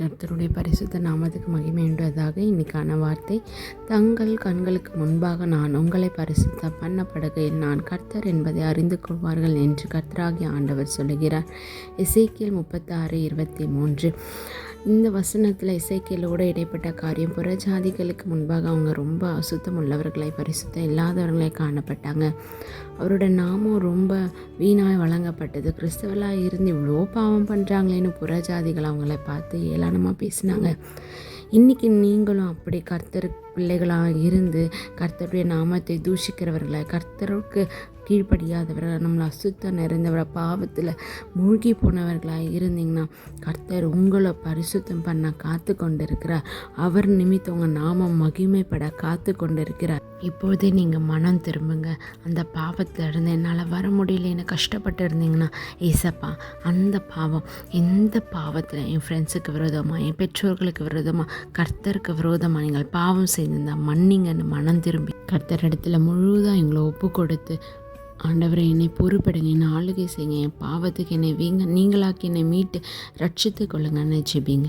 கர்த்தருடைய பரிசுத்த நாமத்துக்கு மகிமையுண்டதாக இன்னைக்கான வார்த்தை தங்கள் கண்களுக்கு முன்பாக நான் உங்களை பரிசுத்த பண்ணப்படுகையில் நான் கர்த்தர் என்பதை அறிந்து கொள்வார்கள் என்று கர்த்தராகிய ஆண்டவர் சொல்லுகிறார். இசைக்கியல் முப்பத்தாறு இருபத்தி மூன்று. இந்த வசனத்தில் இசைக்கியலோடு இடைப்பட்ட காரியம் புறஜாதிகளுக்கு முன்பாக அவங்க ரொம்ப அசுத்தம் உள்ளவர்களை பரிசுத்தம் இல்லாதவர்களை காணப்பட்டாங்க. அவரோட நாமும் ரொம்ப வீணாய் வழங்கப்பட்டது. கிறிஸ்தவலாக இருந்து இவ்வளோ பாவம் பண்ணுறாங்களேன்னு புறஜாதிகள் அவங்கள பார்த்து ஏளனமாக பேசினாங்க. இன்றைக்கி நீங்களும் அப்படி கர்த்தருக்கு பிள்ளைகளாக இருந்து கர்த்தருடைய நாமத்தை தூஷிக்கிறவர்களை கர்த்தருக்கு கீழ்ப்படியாதவர்கள் நம்மளை அசுத்தம் நிறைந்தவரை பாவத்தில் மூழ்கி போனவர்களாக இருந்தீங்கன்னா கர்த்தர் உங்களை பரிசுத்தம் பண்ண காத்து கொண்டிருக்கிறார் அவர் நிமித்தம் உங்கள் நாமம் மகிமைப்பட காத்து கொண்டிருக்கிறார் இப்போதே நீங்கள் மனம் திரும்புங்க. அந்த பாவத்தில் இருந்து என்னால் வர முடியலன்னு கஷ்டப்பட்டு இருந்தீங்கன்னா ஏசப்பா அந்த பாவம் எந்த பாவத்தில் என் ஃப்ரெண்ட்ஸுக்கு விரோதமாக என் பெற்றோர்களுக்கு விரோதமாக கர்த்தருக்கு விரோதமாக நீங்கள் பாவம் செய்திருந்தால் மன்னிங்கன்னு மனம் திரும்பி கர்த்தர் இடத்துல முழுதாக எங்களை ஒப்பு கொடுத்து ஆண்டவரை என்னை பொறுப்படுங்க என்னை ஆளுகை செய்யுங்க என் பாவத்துக்கு என்னை வீங்க நீங்களாக்கி என்னை மீட்டு ரட்சித்து கொள்ளுங்கன்னு ஜெபிங்க.